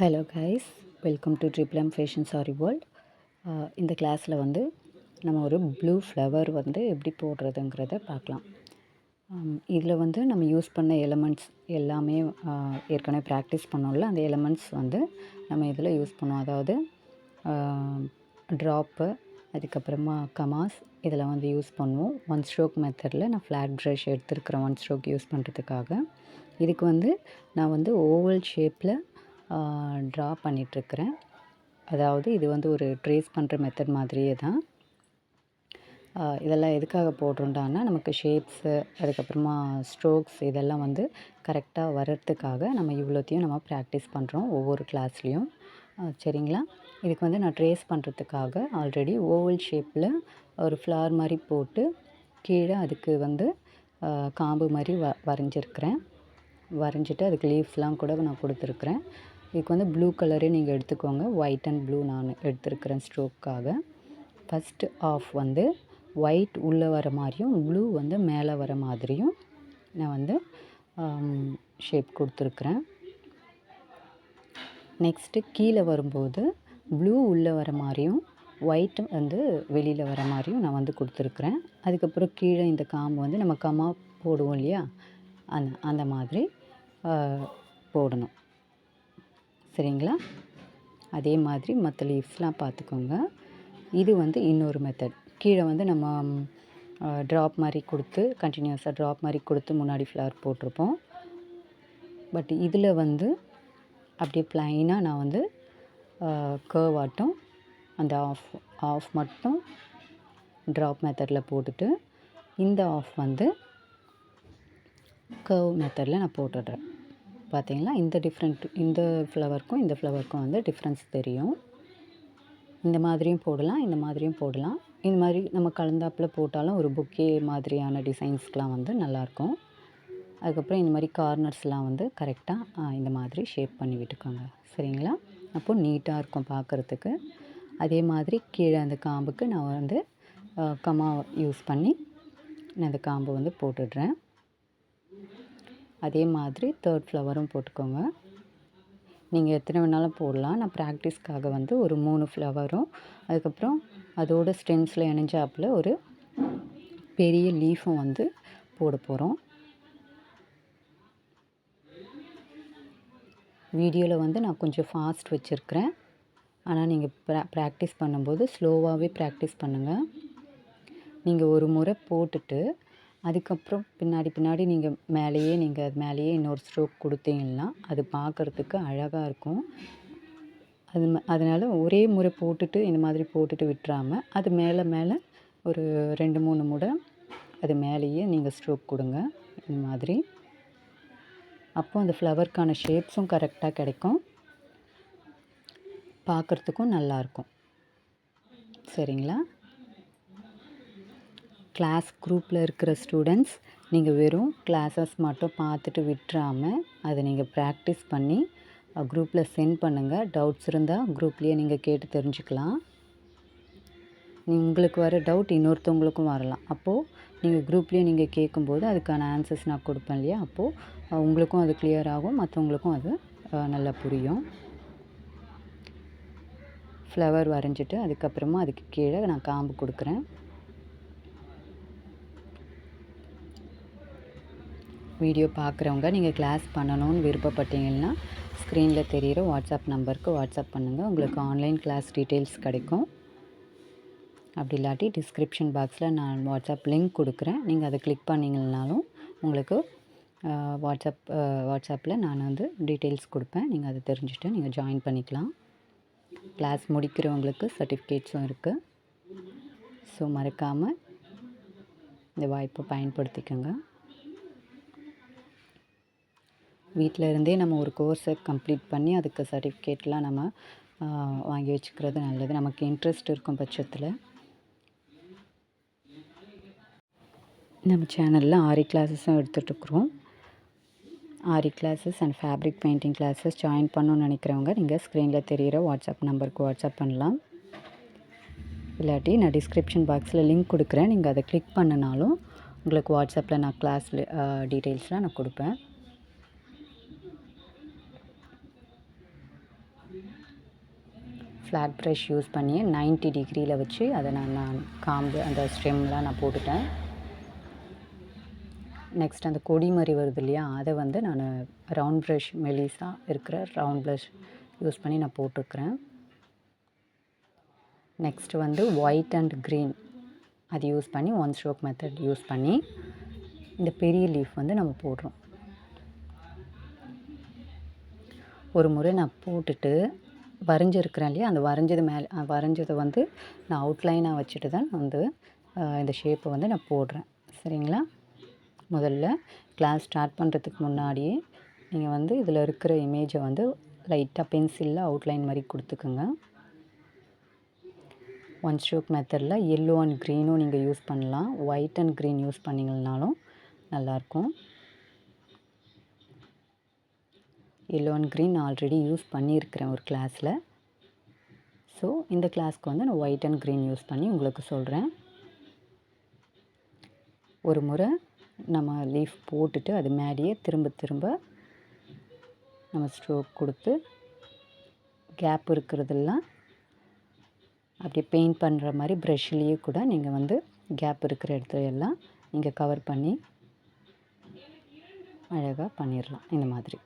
Hello guys welcome to ட்ரிப்ளம் fashion sari world இந்த கிளாஸில் வந்து நம்ம ஒரு ப்ளூ ஃப்ளவர் வந்து எப்படி போடுறதுங்கிறத பார்க்கலாம். Um, இதில் வந்து நம்ம யூஸ் பண்ண எலமெண்ட்ஸ் எல்லாமே uh, ஏற்கனவே ப்ராக்டிஸ் பண்ணோம்ல அந்த எலமெண்ட்ஸ் வந்து நம்ம இதில் யூஸ் பண்ணுவோம். அதாவது um, ட்ராப்பு அதுக்கப்புறமா கமாஸ் இதில் வந்து யூஸ் பண்ணுவோம். ஒன் ஸ்ட்ரோக் மெத்தடில் நான் ஃப்ளாட் ப்ரஷ் எடுத்துருக்கிறேன் ஒன் ஸ்ட்ரோக் யூஸ் பண்ணுறதுக்காக இதுக்கு வந்து நான் வந்து ஓவல் ஷேப்பில் ட்ரா பண்ணிகிட்ருக்கிறேன் அதாவது இது வந்து ஒரு ட்ரேஸ் பண்ணுற மெத்தட் மாதிரியே தான். இதெல்லாம் எதுக்காக போடுறோண்டான்னா நமக்கு ஷேப்ஸு அதுக்கப்புறமா ஸ்ட்ரோக்ஸ் இதெல்லாம் வந்து கரெக்டாக வர்றதுக்காக நம்ம இவ்வளோத்தையும் நம்ம ப்ராக்டிஸ் பண்ணுறோம் ஒவ்வொரு கிளாஸ்லேயும் சரிங்களா? இதுக்கு வந்து நான் ட்ரேஸ் பண்ணுறதுக்காக ஆல்ரெடி ஓவல் ஷேப்பில் ஒரு ஃப்ளார் மாதிரி போட்டு கீழே அதுக்கு வந்து காம்பு மாதிரி வ வரைஞ்சிருக்கிறேன். வரைஞ்சிட்டு அதுக்கு லீஃப்லாம் கூட நான் கொடுத்துருக்குறேன். இதுக்கு வந்து ப்ளூ கலரே நீங்கள் எடுத்துக்கோங்க. ஒயிட் அண்ட் ப்ளூ நான் எடுத்துருக்கிறேன் ஸ்ட்ரோக்காக ஃபஸ்ட்டு ஆஃப் வந்து ஒயிட் உள்ளே வர மாதிரியும் ப்ளூ வந்து மேலே வர மாதிரியும் நான் வந்து um, ஷேப் கொடுத்துருக்குறேன். நெக்ஸ்ட்டு கீழே வரும்போது ப்ளூ உள்ளே வர மாதிரியும் ஒயிட் வந்து வெளியில் வர மாதிரியும் நான் வந்து கொடுத்துருக்குறேன். அதுக்கப்புறம் கீழே இந்த காம்பு வந்து நம்ம கமா போடுவோம் இல்லையா? அந்த அந்த மாதிரி போடணும். சரிங்களா? அதே மாதிரி மற்ற லீஃப்லாம் பார்த்துக்கோங்க இது வந்து இன்னொரு மெத்தட் கீழே வந்து நம்ம ட்ராப் மாதிரி கொடுத்து கண்டினியூஸாக ட்ராப் மாதிரி கொடுத்து முன்னாடி ஃப்ளவர் போட்டிருப்போம். பட் இதில் வந்து அப்படியே ப்ளைனாக நான் வந்து கேர்வ் ஆட்டும். அந்த ஆஃப் ஆஃப் மட்டும் ட்ராப் மெத்தடில் போட்டுட்டு இந்த ஆஃப் வந்து கர்வ் மெத்தடில் நான் போட்டுடுறேன். பார்த்திங்களா? இந்த டிஃப்ரெண்ட் இந்த ஃப்ளவருக்கும் இந்த ஃப்ளவருக்கும் வந்து டிஃப்ரென்ஸ் தெரியும். இந்த மாதிரியும் போடலாம் இந்த மாதிரியும் போடலாம். இந்த மாதிரி நம்ம கலந்தாப்பில் போட்டாலும் ஒரு புக்கே மாதிரியான டிசைன்ஸ்க்கெலாம் வந்து நல்லாயிருக்கும். அதுக்கப்புறம் இந்த மாதிரி கார்னர்ஸ்லாம் வந்து கரெக்டாக இந்த மாதிரி ஷேப் பண்ணி விட்டுக்கோங்க. சரிங்களா? அப்போ நீட்டாக இருக்கும் பார்க்குறதுக்கு. அதே மாதிரி கீழே அந்த காம்புக்கு நான் வந்து கமா யூஸ் பண்ணி நான் அந்த காம்பு வந்து போட்டுடுறேன். அதே மாதிரி தேர்ட் ஃப்ளவரும் போட்டுக்கோங்க. நீங்கள் எத்தனை வேணாலும் போடலாம். நான் ப்ராக்டிஸ்க்காக வந்து ஒரு மூணு ஃப்ளவரும் அதுக்கப்புறம் அதோட ஸ்டெம்ஸில் இணைஞ்சாப்பில் ஒரு பெரிய லீஃபும் வந்து போட போகிறோம் வீடியோவில் வந்து நான் கொஞ்சம் ஃபாஸ்ட் வச்சுருக்கிறேன். ஆனால் நீங்கள் ப்ரா ப்ராக்டிஸ் பண்ணும்போது ஸ்லோவாகவே ப்ராக்டிஸ் பண்ணுங்கள் நீங்கள் ஒரு முறை போட்டுட்டு அதுக்கப்புறம் பின்னாடி பின்னாடி நீங்கள் மேலேயே நீங்கள் அது மேலேயே இன்னொரு ஸ்ட்ரோக் கொடுத்தீங்கன்னா அது பார்க்குறதுக்கு அழகாக இருக்கும். அது ம- அதனால் ஒரே முறை போட்டுட்டு இந்த மாதிரி போட்டுட்டு விட்டுறாமல் அது மேலே மேலே ஒரு ரெண்டு மூணு முறை அது மேலேயே நீங்கள் ஸ்ட்ரோக் கொடுங்க. இந்த மாதிரி. அப்போ அந்த ஃப்ளவருக்கான ஷேப்ஸும் கரெக்டாக கிடைக்கும். பார்க்குறதுக்கும் நல்லாயிருக்கும் சரிங்களா? கிளாஸ் குரூப்பில் இருக்கிற ஸ்டூடெண்ட்ஸ் நீங்கள் வெறும் கிளாஸஸ் மட்டும் பார்த்துட்டு விட்டுறாமல் அதை நீங்கள் ப்ராக்டிஸ் பண்ணி குரூப்பில் சென்ட் பண்ணுங்கள் டவுட்ஸ் இருந்தால் குரூப்லேயே நீங்கள் கேட்டு தெரிஞ்சுக்கலாம். நீ உங்களுக்கு வர டவுட் இன்னொருத்தவங்களுக்கும் வரலாம். அப்போது நீங்கள் குரூப்லேயே நீங்கள் கேட்கும்போது அதுக்கான ஆன்சர்ஸ் நான் கொடுப்பேன் இல்லையா? அப்போது உங்களுக்கும் அது கிளியர் ஆகும். மற்றவங்களுக்கும் அது நல்லா புரியும். ஃப்ளவர் வரைஞ்சிட்டு அதுக்கப்புறமா அதுக்கு கீழே நான் காம்பு கொடுக்குறேன். வீடியோ பார்க்குறவங்க நீங்கள் கிளாஸ் பண்ணணும்னு விருப்பப்பட்டீங்கன்னா ஸ்க்ரீனில் தெரிகிற வாட்ஸ்அப் நம்பருக்கு வாட்ஸ்அப் பண்ணுங்கள் உங்களுக்கு ஆன்லைன் கிளாஸ் டீட்டெயில்ஸ் கிடைக்கும். அப்படி இல்லாட்டி டிஸ்கிரிப்ஷன் பாக்ஸில் நான் வாட்ஸ்அப் லிங்க் கொடுக்குறேன். நீங்கள் அதை கிளிக் பண்ணிங்கனாலும் உங்களுக்கு வாட்ஸ்அப் வாட்ஸ்அப்பில் நான் வந்து டீட்டெயில்ஸ் கொடுப்பேன். நீங்கள் அதை தெரிஞ்சுட்டு நீங்கள் ஜாயின் பண்ணிக்கலாம். கிளாஸ் முடிக்கிறவங்களுக்கு சர்டிஃபிகேட்ஸும் இருக்குது ஸோ மறக்காமல் இந்த வாய்ப்பை பயன்படுத்திக்கோங்க. வீட்டில் இருந்தே நம்ம ஒரு கோர்ஸை கம்ப்ளீட் பண்ணி அதுக்கு சர்டிஃபிகேட்லாம் நம்ம வாங்கி வச்சுக்கிறது நல்லது. நமக்கு இன்ட்ரெஸ்ட் இருக்கும் பட்சத்தில். நம்ம சேனலில் ஆரி கிளாஸஸும் எடுத்துகிட்ருக்குறோம் aari classes and fabric painting classes join பண்ணணும்னு நினைக்கிறவங்க நீங்கள் ஸ்க்ரீனில் தெரிகிற வாட்ஸ்அப் நம்பருக்கு வாட்ஸ்அப் பண்ணலாம். இல்லாட்டி நான் டிஸ்கிரிப்ஷன் பாக்ஸில் லிங்க் கொடுக்குறேன். நீங்கள் அதை கிளிக் பண்ணினாலும் உங்களுக்கு வாட்ஸ்அப்பில் நான் கிளாஸ் டீட்டெயில்ஸ்லாம் நான் கொடுப்பேன். ஃப்ளாட் ப்ரஷ் யூஸ் பண்ணி 90 டிகிரியில் வச்சு அதை நான் நான் காம்பு அந்த ஸ்டெம்லாம் நான் போட்டுட்டேன். நெக்ஸ்ட் அந்த கொடி மாதிரி வருது இல்லையா அதை வந்து நான் ரவுண்ட் ப்ரஷ் மெலிஸாக இருக்கிற ரவுண்ட் ப்ரஷ் யூஸ் பண்ணி நான் போட்டுருக்குறேன். நெக்ஸ்ட் வந்து ஒயிட் அண்ட் க்ரீன் அது யூஸ் பண்ணி ஒன் ஸ்ட்ரோக் மெத்தட் யூஸ் பண்ணி இந்த பெரிய லீஃப் வந்து நம்ம போடுறோம். ஒரு முறை நான் போட்டுட்டு வரைஞ்சிருக்கிறேன் இல்லையா? அந்த வரைஞ்சது மேலே வரைஞ்சதை வந்து நான் அவுட்லைனாக வச்சுட்டு தான் வந்து இந்த ஷேப்பை வந்து நான் போடுறேன். சரிங்களா? முதல்ல கிளாஸ் ஸ்டார்ட் பண்ணுறதுக்கு முன்னாடியே நீங்கள் வந்து இதில் இருக்கிற இமேஜை வந்து லைட்டாக பென்சிலில் அவுட்லைன் மாதிரி கொடுத்துக்குங்க. ஒன் ஸ்ட்ரோக் மெத்தடில் எல்லோ அண்ட் க்ரீனும் நீங்கள் யூஸ் பண்ணலாம். ஒயிட் அண்ட் க்ரீன் யூஸ் பண்ணிங்கனாலும் நல்லாயிருக்கும் yellow and green already use பண்ணியிருக்கிறேன் ஒரு கிளாஸில் ஸோ இந்த கிளாஸ்க்கு வந்து நான் ஒயிட் அண்ட் க்ரீன் யூஸ் பண்ணி உங்களுக்கு சொல்கிறேன் ஒரு முறை நம்ம லீஃப் போட்டுட்டு அது மேலேயே திரும்ப திரும்ப நம்ம ஸ்ட்ரோக் கொடுத்து கேப் இருக்கிறதெல்லாம் அப்படியே பெயிண்ட் பண்ணுற மாதிரி ப்ரெஷ்லேயே கூட நீங்கள் வந்து கேப் இருக்கிற இடத்துல எல்லாம் நீங்கள் கவர் பண்ணி அழகாக பண்ணிடலாம் இந்த மாதிரி.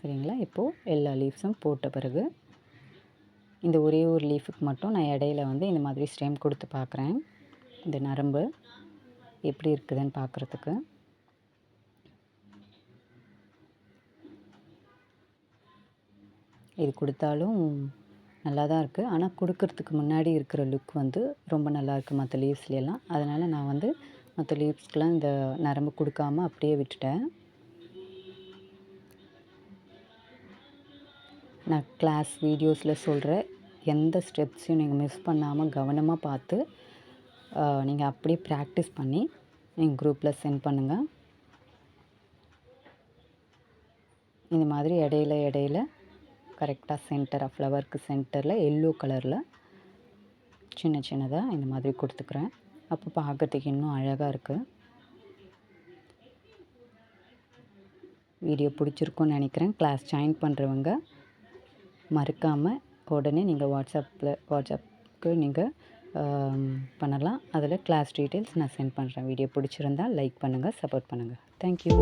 சரிங்களா? இப்போது எல்லா லீவ்ஸும் போட்ட பிறகு இந்த ஒரே ஒரு லீஃபுக்கு மட்டும் நான் இடையில வந்து இந்த மாதிரி ஸ்டெம் கொடுத்து பார்க்குறேன் இந்த நரம்பு எப்படி இருக்குதுன்னு பார்க்குறதுக்கு இது கொடுத்தாலும் நல்லா தான் இருக்குது ஆனால் கொடுக்கறதுக்கு முன்னாடி இருக்கிற லுக் வந்து ரொம்ப நல்லா இருக்குது மற்ற லீவ்ஸ்லாம் அதனால் நான் வந்து மற்ற லீவ்ஸ்க்கெலாம் இந்த நரம்பு கொடுக்காம அப்படியே விட்டுட்டேன். நான் கிளாஸ் வீடியோஸில் சொல்கிற எந்த ஸ்டெப்ஸையும் நீங்கள் மிஸ் பண்ணாமல் கவனமாக பார்த்து நீங்கள் அப்படியே ப்ராக்டிஸ் பண்ணி எங்கள் குரூப்பில் சென்ட் பண்ணுங்கள் இந்த மாதிரி இடையில இடையில கரெக்டாக சென்டர் ஃப்ளவருக்கு சென்டரில் எல்லோ கலரில் சின்ன சின்னதாக இந்த மாதிரி கொடுத்துக்கிறேன். அப்போ பார்க்குறதுக்கு இன்னும் அழகாக இருக்குது வீடியோ பிடிச்சிருக்குன்னு நினைக்கிறேன். கிளாஸ் ஜாயின் பண்ணுறவங்க மறக்காமல் உடனே நீங்கள் வாட்ஸ்அப்பில் வாட்ஸ்அப்புக்கு நீங்கள் பண்ணலாம். அதில் கிளாஸ் டீட்டெயில்ஸ் நான் சென்ட் பண்ணுறேன் வீடியோ பிடிச்சிருந்தா லைக் பண்ணுங்கள் சப்போர்ட் பண்ணுங்கள் தேங்க்யூ